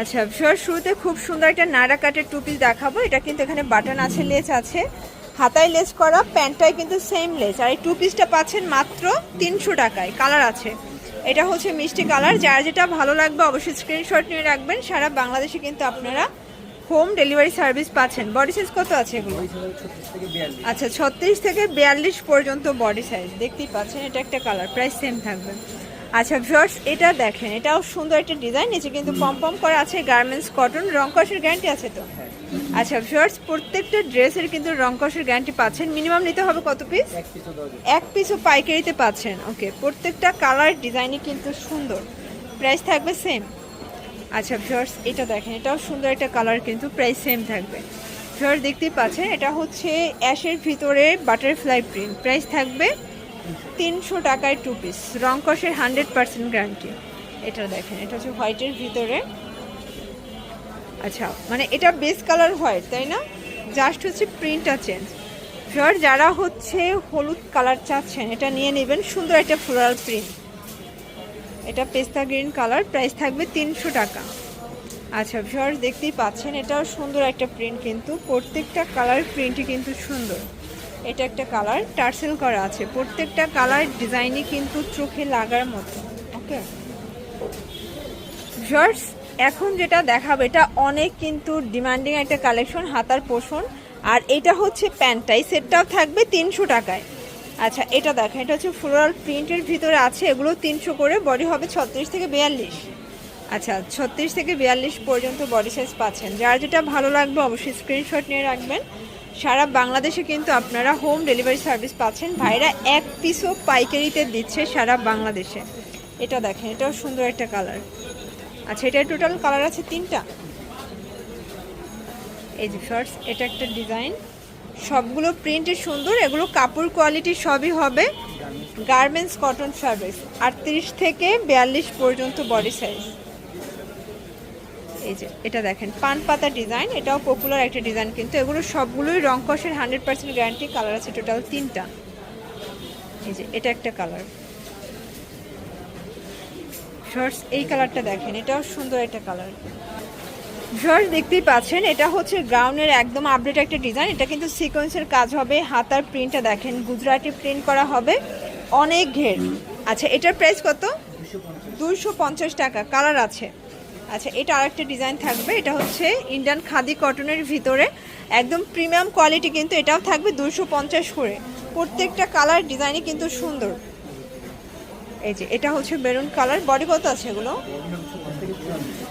আচ্ছা ভিউয়ার শুরুতে খুব সুন্দর একটা নাড়া কাটের টু পিস দেখাবো। এটা কিন্তু এখানে বাটন আছে লেস আছে। হাতায় লেস করা, প্যান্টটায় কিন্তু সেম লেস আর এই টু পিসটা পাচ্ছেন মাত্র তিনশো টাকায়। কালার আছে। এটা হচ্ছে মিষ্টি কালার যার যেটা ভালো লাগবে অবশ্যই স্ক্রিনশট নিয়ে রাখবেন। সারা বাংলাদেশে কিন্তু আপনারা হোম ডেলিভারি সার্ভিস পাচ্ছেন। বডি সাইজ কত আছে এগুলো? আচ্ছা ছত্রিশ থেকে বিয়াল্লিশ পর্যন্ত বডি সাইজ দেখতেই পাচ্ছেন, এটা একটা কালার প্রাইস সেম থাকবে। আচ্ছা ভিউয়ার্স এটা দেখেন এটাও সুন্দর একটা ডিজাইন নিচে কিন্তু পম পম করা আছে গার্মেন্টস কটন রং কষের গ্যারান্টি আছে তো? আচ্ছা ভিউয়ার্স প্রত্যেকটা ড্রেসের কিন্তু রং কষের গ্যারান্টি পাচ্ছেন। মিনিমাম নিতে হবে কত পিস এক পিসও পাইকারিতে পাচ্ছেন ওকে প্রত্যেকটা কালার ডিজাইনই কিন্তু সুন্দর। প্রাইস থাকবে সেম আচ্ছা ভিউয়ার্স এটা দেখেন এটাও সুন্দর একটা কালার কিন্তু প্রাইস সেম থাকবে। ভিউয়ার্স দেখতেই পাচ্ছেন এটা হচ্ছে অ্যাশের ভিতরে বাটারফ্লাই প্রিন্ট প্রাইস থাকবে তিনশো টাকায় টু পিস রং কষের হান্ড্রেড পার্সেন্ট গ্যারান্টি এটা দেখেন, এটা হচ্ছে হোয়াইটের ভিতরে। আচ্ছা মানে এটা বেস কালার হোয়াইট তাই না? জাস্ট হচ্ছে প্রিন্টটা চেঞ্জ ফিওর যারা হচ্ছে হলুদ কালার চাচ্ছেন, এটা নিয়ে নেবেন সুন্দর একটা ফ্লোরাল প্রিন্ট এটা পেস্তা গ্রিন কালার প্রাইস থাকবে তিনশো টাকা। আচ্ছা ভিওর দেখতেই পাচ্ছেন, এটাও সুন্দর একটা প্রিন্ট কিন্তু। প্রত্যেকটা কালার প্রিন্টই কিন্তু সুন্দর। এটা একটা কালার, টার্সেল করা আছে। প্রত্যেকটা কালার ডিজাইনই কিন্তু চোখে লাগার মতো, ওকে? ভিউয়ার্স, এখন যেটা দেখাবো, এটা অনেক কিন্তু ডিমান্ডিং একটা কালেকশন, হাতার পোষণ। আর এটা হচ্ছে প্যান্টটাই সেটটাও থাকবে তিনশো টাকায়। আচ্ছা এটা দেখেন, এটা হচ্ছে ফ্লোরাল প্রিন্টের ভিতরে আছে, এগুলো তিনশো করে বডি হবে ছত্রিশ থেকে বিয়াল্লিশ। আচ্ছা ছত্রিশ থেকে বিয়াল্লিশ পর্যন্ত বডি সাইজ পাচ্ছেন। যার যেটা ভালো লাগবে, অবশ্যই স্ক্রিনশট নিয়ে রাখবেন। সারা বাংলাদেশে কিন্তু আপনারা হোম ডেলিভারি সার্ভিস পাচ্ছেন। ভাইরা এক পিসও পাইকারিতে দিচ্ছে সারা বাংলাদেশে। এটা দেখেন, এটাও সুন্দর একটা কালার আচ্ছা এটা টোটাল কালার আছে তিনটা। এই যে ফার্স্ট এটা একটা ডিজাইন সবগুলো প্রিন্টের সুন্দর, এগুলো কাপড় কোয়ালিটি সবই হবে। গার্মেন্টস কটন ফ্যাব্রিক্স আটত্রিশ থেকে বিয়াল্লিশ পর্যন্ত বডি সাইজ এই যে, এটা দেখেন, পান পাতা ডিজাইন, এটাও পপুলার একটা ডিজাইন কিন্তু এগুলো সবগুলোই রং কষের হান্ড্রেড পার্সেন্ট গ্যারান্টি কালার আছে টোটাল তিনটা। এই যে, এটা একটা কালার শর্টস এই কালারটা দেখেন, এটাও সুন্দর একটা কালার শর্টস দেখতেই পাচ্ছেন, এটা হচ্ছে গ্রাউন্ডের একদম আপডেট একটা ডিজাইন এটা কিন্তু সিকোয়েন্সের কাজ হবে, হাতার প্রিন্টটা দেখেন, গুজরাটি প্রিন্ট করা হবে, অনেক ঘের। আচ্ছা এটার প্রাইস কত? দুইশো পঞ্চাশ টাকা কালার আছে। আচ্ছা এটা আরেকটা ডিজাইন থাকবে। এটা হচ্ছে ইন্ডিয়ান খাদি কটনের ভিতরে। একদম প্রিমিয়াম কোয়ালিটি কিন্তু এটাও থাকবে দুশো পঞ্চাশ করে। প্রত্যেকটা কালার ডিজাইনই কিন্তু সুন্দর। এই যে, এটা হচ্ছে বেরুন কালার বডি কত আছে এগুলো?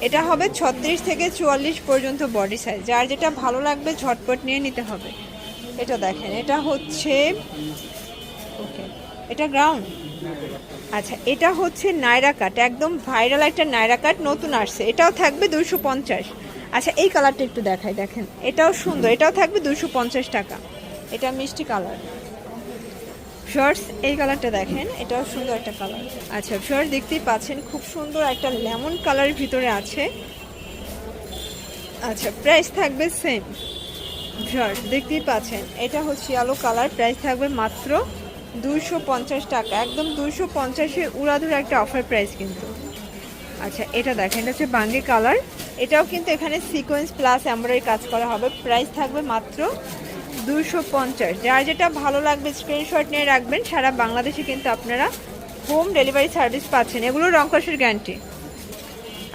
এটা হবে ছত্রিশ থেকে চুয়াল্লিশ পর্যন্ত বডি সাইজ যার যেটা ভালো লাগবে ঝটপট নিয়ে নিতে হবে। এটা দেখেন, এটা হচ্ছে ওকে এটা গ্রাউন্ড আচ্ছা এটা হচ্ছে নায়রা কাট একদম ভাইরাল একটা নায়রা কাট নতুন আসছে। এটাও থাকবে দুশো পঞ্চাশ। আচ্ছা এই কালারটা একটু দেখাই, দেখেন। এটাও সুন্দর, এটাও থাকবে দুশো পঞ্চাশ টাকা। এটা মিষ্টি কালার শর্টস এই কালারটা দেখেন, এটাও সুন্দর একটা কালার আচ্ছা শর্ট দেখতেই পাচ্ছেন, খুব সুন্দর একটা লেমন কালারের ভিতরে আছে। আচ্ছা প্রাইস থাকবে সেম শর্ট দেখতেই পাচ্ছেন, এটা হচ্ছে আলো কালার প্রাইস থাকবে মাত্র দুইশো পঞ্চাশ টাকা, একদম দুইশো পঞ্চাশের উড়াধুর একটা অফার প্রাইস কিন্তু। আচ্ছা এটা দেখেন, এটা হচ্ছে বাঙ্গি কালার এটাও কিন্তু এখানে সিকোয়েন্স প্লাস এমব্রয়ডারি কাজ করা হবে। প্রাইস থাকবে মাত্র দুশো পঞ্চাশ। যার যেটা ভালো লাগবে স্ক্রিনশট নিয়ে রাখবেন। সারা বাংলাদেশে কিন্তু আপনারা হোম ডেলিভারি সার্ভিস পাচ্ছেন। এগুলো রংকসের গ্যারান্টি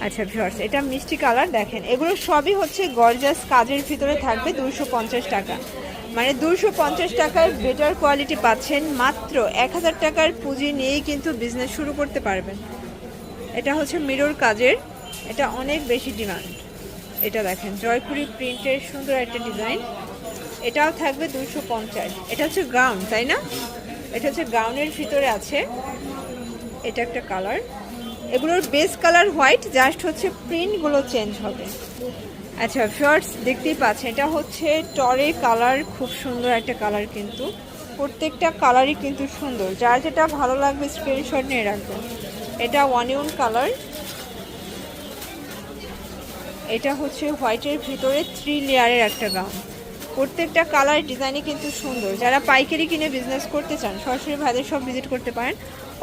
আচ্ছা ভিউয়ার্স এটা মিষ্টি কালার দেখেন। এগুলো সবই হচ্ছে গর্জাস কাজের ভিতরে থাকবে দুশো পঞ্চাশ টাকা। মানে দুশো পঞ্চাশ টাকার বেটার কোয়ালিটি পাচ্ছেন, মাত্র এক হাজার টাকার পুঁজি নিয়েই কিন্তু বিজনেস শুরু করতে পারবেন। এটা হচ্ছে মিরর কাজের, এটা অনেক বেশি ডিমান্ড এটা দেখেন, জয়পুরি প্রিন্টের সুন্দর একটা ডিজাইন এটাও থাকবে দুশো পঞ্চাশ। এটা হচ্ছে গ্রাউন্ড তাই না? এটা হচ্ছে গ্রাউন্ডের ভিতরে আছে, এটা একটা কালার এগুলোর বেস কালার হোয়াইট জাস্ট হচ্ছে প্রিন্টগুলো চেঞ্জ হবে। আচ্ছা শর্টস দেখতেই পাচ্ছেন, এটা হচ্ছে টরে কালার খুব সুন্দর একটা কালার কিন্তু। প্রত্যেকটা কালারই কিন্তু সুন্দর। যার যেটা ভালো লাগবে স্ক্রিনশট নিয়ে রাখবেন। এটা ওয়ানিয়ন কালার এটা হচ্ছে হোয়াইটের ভিতরে থ্রি লেয়ারের একটা গাউন প্রত্যেকটা কালার ডিজাইনই কিন্তু সুন্দর। যারা পাইকারি কিনে বিজনেস করতে চান, সরাসরি ভাইদের সব ভিজিট করতে পারেন।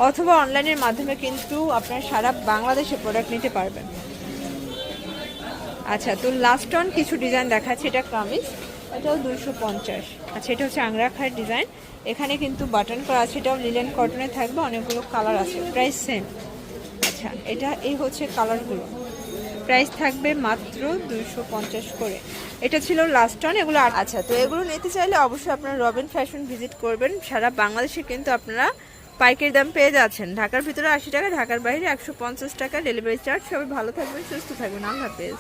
অথবা অনলাইনের মাধ্যমে কিন্তু আপনার সারা বাংলাদেশে প্রোডাক্ট নিতে পারবেন। আচ্ছা তো লাস্ট অন কিছু ডিজাইন দেখাচ্ছে, এটা কামিজ, এটাও দুশো পঞ্চাশ। আচ্ছা এটা হচ্ছে আংরাখার ডিজাইন এখানে কিন্তু বাটন করা আছে, এটাও লিলেন কটনে থাকবে, অনেকগুলো কালার আছে। প্রাইস সেম আচ্ছা এটা, এই হচ্ছে কালারগুলো প্রাইস থাকবে মাত্র দুইশো পঞ্চাশ করে। এটা ছিল লাস্ট অন এগুলো আচ্ছা তো এগুলো নিতে চাইলে অবশ্যই আপনারা রবিন ফ্যাশন ভিজিট করবেন। সারা বাংলাদেশে কিন্তু আপনারা পাইকারি দাম পেয়ে যাচ্ছেন। ঢাকার ভিতরে আশি টাকা, ঢাকার বাইরে একশো পঞ্চাশ টাকা। ডেলিভারি চার্জ সবাই ভালো থাকবেন, সুস্থ থাকবেন। আল্লাহ হাফেজ।